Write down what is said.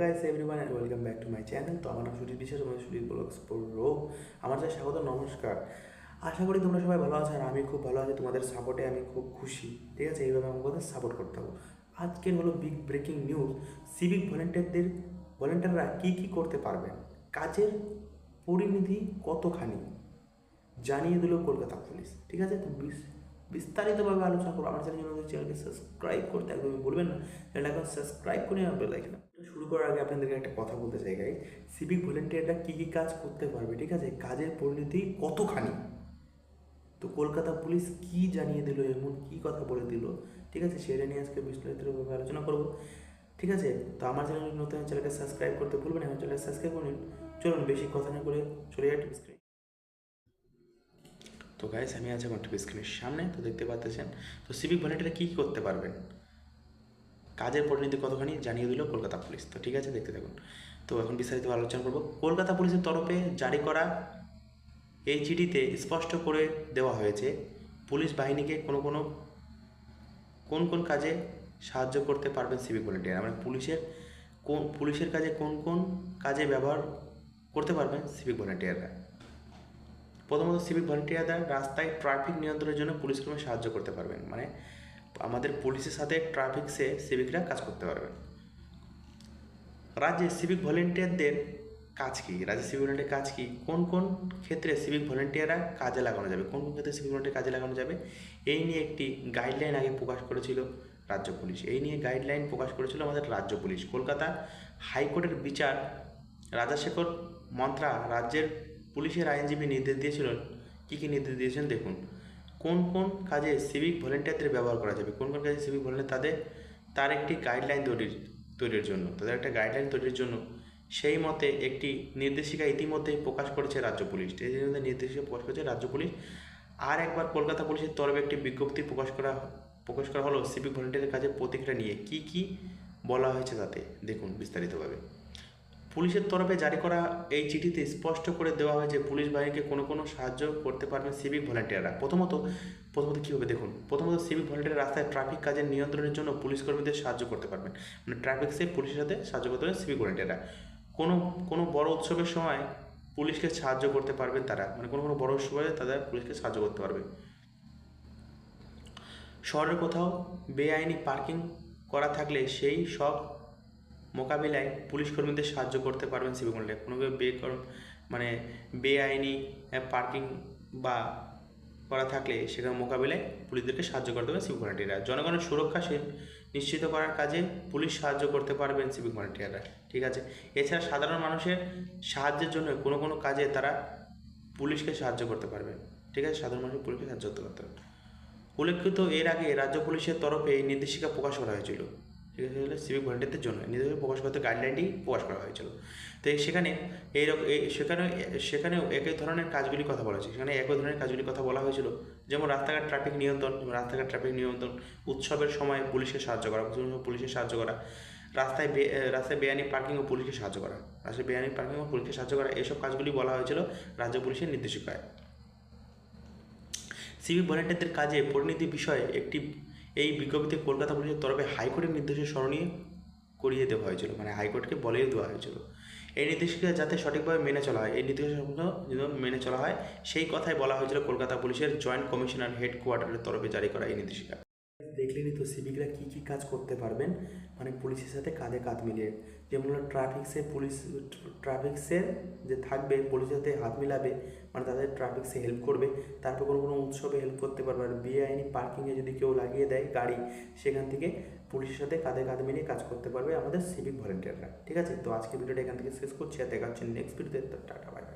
Guys everyone and welcome back to my channel তো আমার নাম সুজিত বিশ্বাস আমার সুজিত ব্লগস প্রো আমার যা স্বাগত নমস্কার। আশা করি তোমরা সবাই ভালো আছো আর আমি খুব ভালো আছি, তোমাদের সাপোর্টে আমি খুব খুশি। ঠিক আছে, এইভাবে আমাকে সাপোর্ট করতে হবে। আজকের হলো বিগ ব্রেকিং নিউজ সিভিক ভলেন্টিয়ারদের ভলেন্টিয়াররা কী কী করতে পারবেন কাজের পরিণতি কতখানি? জানিয়ে দিল কলকাতা পুলিশ। ঠিক আছে, তো বিস্তারিতভাবে আলোচনা করব। আমার চ্যানেল জন্য চ্যানেলকে সাবস্ক্রাইব করতে একদমই বলবেন না। চ্যানেলটা এখন সাবস্ক্রাইব করে আমার বেল আইকন শুরু করার আগে আপনাদেরকে একটা কথা বলতে চাই গাই সিভিক ভলেন্টিয়াররা কী কী কাজ করতে পারবে, ঠিক আছে? কাজের পরিণতি কতখানি? তো কলকাতা পুলিশ কি জানিয়ে দিল, এমন কি কথা বলে দিল, ঠিক আছে? সেটা নিয়ে আজকে বিস্তারিতভাবে আলোচনা করব। ঠিক আছে? তো আমার চ্যানেল নতুন চ্যানেলকে সাবস্ক্রাইব করতে ভুলবেন আমার চ্যানেলকে সাবস্ক্রাইব করুন চলুন, বেশি কথা না করে চলে যাই স্ক্রিন তো গাইস আমি আছি আমার টিভি স্ক্রিনের সামনে, তো দেখতে পাচ্ছেন, তো সিভিক ভলেন্টিয়ার কী কী করতে পারবেন? কাজের পরিণতি কতখানি জানিয়ে দিল কলকাতা পুলিশ। তো ঠিক আছে, দেখতে থাকুন। তো এখন বিস্তারিত আলোচনা করব। কলকাতা পুলিশের তরফে জারি করা এই চিঠিতে স্পষ্ট করে দেওয়া হয়েছে, পুলিশ বাহিনীকে কোনো কোনো, কোন কোন কাজে সাহায্য করতে পারবেন সিভিক ভলেন্টিয়ার মানে পুলিশের কোন, পুলিশের কাজে কোন কোন কাজে ব্যবহার করতে পারবেন সিভিক ভলেন্টিয়াররা প্রথমত সিভিক ভলেন্টিয়াররা রাস্তায় ট্রাফিক নিয়ন্ত্রণের জন্য পুলিশ কর্মী সাহায্য করতে পারবেন। মানে আমাদের পুলিশের সাথে ট্রাফিক্সে সিভিকরা কাজ করতে পারবেন। রাজ্যে সিভিক ভলেন্টিয়ারদের কাজ কী? রাজ্যে সিভিক ভলেন্টিয়ার কাজ কী? কোন কোন ক্ষেত্রে সিভিক ভলেন্টিয়াররা কাজে লাগানো যাবে? কোন কোন ক্ষেত্রে সিভিক ভলেন্টিয়ার কাজে লাগানো যাবে? এই নিয়ে একটি গাইডলাইন আগে প্রকাশ করেছিল রাজ্য পুলিশ। এই নিয়ে গাইডলাইন প্রকাশ করেছিল আমাদের রাজ্য পুলিশ। কলকাতা হাইকোর্টের বিচার রাজাশেখর মন্ত্রা রাজ্যের পুলিশের আইনজীবী নির্দেশ দিয়েছিলেন, কী কী নির্দেশ দিয়েছেন দেখুন। কোন কোন কাজে সিভিক ভলেন্টিয়ারদের ব্যবহার করা যাবে, কোন কোন কাজে সিভিক ভলেন্টিয়ার তাদের, তার একটি গাইডলাইন তৈরির তৈরির জন্য, তাদের একটা গাইডলাইন তৈরির জন্য। সেই মতে একটি নির্দেশিকা ইতিমধ্যেই প্রকাশ করেছে রাজ্য পুলিশ জন্য নির্দেশিকা প্রকাশ করেছে রাজ্য পুলিশ, আর একবার কলকাতা পুলিশের তরফে একটি বিজ্ঞপ্তি প্রকাশ করা প্রকাশ করা হলো সিভিক ভলেন্টিয়ারের কাজে প্রতিক্রিয়া নিয়ে, কি কি বলা হয়েছে তাতে, দেখুন বিস্তারিতভাবে। পুলিশের তরফে জারি করা এই চিঠিতে স্পষ্ট করে দেওয়া হয়েছে পুলিশ বাহিনীকে কোনো কোনো সাহায্য করতে পারবেন সিভিক ভলেন্টিয়াররা। প্রথমত প্রথমত কী হবে দেখুন, প্রথমত সিভিক ভলেন্টিয়ার রাস্তায় ট্রাফিক কাজের নিয়ন্ত্রণের জন্য পুলিশ কর্মীদের সাহায্য করতে পারবেন। মানে ট্রাফিক সে পুলিশের সাথে সাহায্য করতে পারবেন সিভিক ভলেন্টিয়াররা। কোনো কোনো বড় উৎসবের সময় পুলিশকে সাহায্য করতে পারবেন তারা। মানে কোনো কোনো বড় উৎসবে তাদের পুলিশকে সাহায্য করতে পারবে। শহরের কোথাও বেআইনি পার্কিং করা থাকলে সেই সব মোকাবিলায় পুলিশ কর্মীদের সাহায্য করতে পারবেন সিভিক ভলেন্টিয়ার কোনো বে মানে বেআইনি পার্কিং বা করা থাকলে সেখানে মোকাবিলায় পুলিশদেরকে সাহায্য করতে পারবেন সিভিক ভলেন্টিয়াররা জনগণের সুরক্ষা সে নিশ্চিত করার কাজে পুলিশ সাহায্য করতে পারবেন সিভিক ভলেন্টিয়াররা ঠিক আছে? এছাড়া সাধারণ মানুষের সাহায্যের জন্য কোনো কোনো কাজে তারা পুলিশকে সাহায্য করতে পারবেন ঠিক আছে? সাধারণ মানুষের পুলিশকে সাহায্য করতে পারতে পারবে। উল্লেখিত এর আগে রাজ্য পুলিশের তরফে এই নির্দেশিকা প্রকাশ করা হয়েছিল। হলো সিভিক ভলেন্টিয়ারদের জন্য। প্রকাশ করতে গাইডলাইনটি প্রকাশ করা হয়েছিল। তো সেখানে এই সেখানে, সেখানেও একই ধরনের কাজগুলির কথা বলা হয়েছে। সেখানে একই ধরনের কাজগুলির কথা বলা হয়েছিল। যেমন রাস্তাঘাট ট্রাফিক নিয়ন্ত্রণ, যেমন রাস্তাঘাট ট্রাফিক নিয়ন্ত্রণ, উৎসবের সময় পুলিশকে সাহায্য করা পুলিশের সাহায্য করা, রাস্তায় রাস্তায় বেআইনি পার্কিং ও পুলিশকে সাহায্য করা, রাস্তায় বেআইনি পার্কিং ও পুলিশকে সাহায্য করা, এইসব কাজগুলি বলা হয়েছিল রাজ্য পুলিশের নির্দেশিকায়। সিভিক ভলেন্টিয়ারদের কাজে পরিণতি বিষয়ে একটি এই বিজ্ঞপ্তিতে কলকাতা পুলিশের তরফে হাইকোর্টের নির্দেশে স্মরণীয় করিয়ে দেওয়া হয়েছিল মানে হাইকোর্টকে বলেই দেওয়া হয়েছিল। এই নির্দেশিকা যাতে সঠিকভাবে মেনে চলা হয়, এই নির্দেশিকা মেনে চলা হয়, সেই কথাই বলা হয়েছিল কলকাতা পুলিশের জয়েন্ট কমিশনার হেডকোয়ার্টারের তরফে জারি করা এই নির্দেশিকা। দেখলেনি তো সিভিকরা কী কী কাজ করতে পারবেন? মানে পুলিশের সাথে কাঁধে কাঁধ মিলিয়ে। যেমন হলো ট্রাফিক্সে পুলিশ ট্রাফিক্সের যে থাকবে পুলিশের সাথে হাত মিলাবে মানে তাদের ট্রাফিক্সে হেল্প করবে, তারপর কোনো কোনো উৎসবে হেল্প করতে পারবে। আর বেআইনি পার্কিংয়ে যদি কেউ লাগিয়ে দেয় গাড়ি, সেখান থেকে পুলিশের সাথে কাঁধে কাঁধ মিলিয়ে কাজ করতে পারবে আমাদের সিভিক ভলেন্টিয়াররা ঠিক আছে? তো আজকে ভিডিওটা এখান থেকে শেষ করছি, আর দেখা হচ্ছে নেক্সট ভিডিওতে টাটা বাই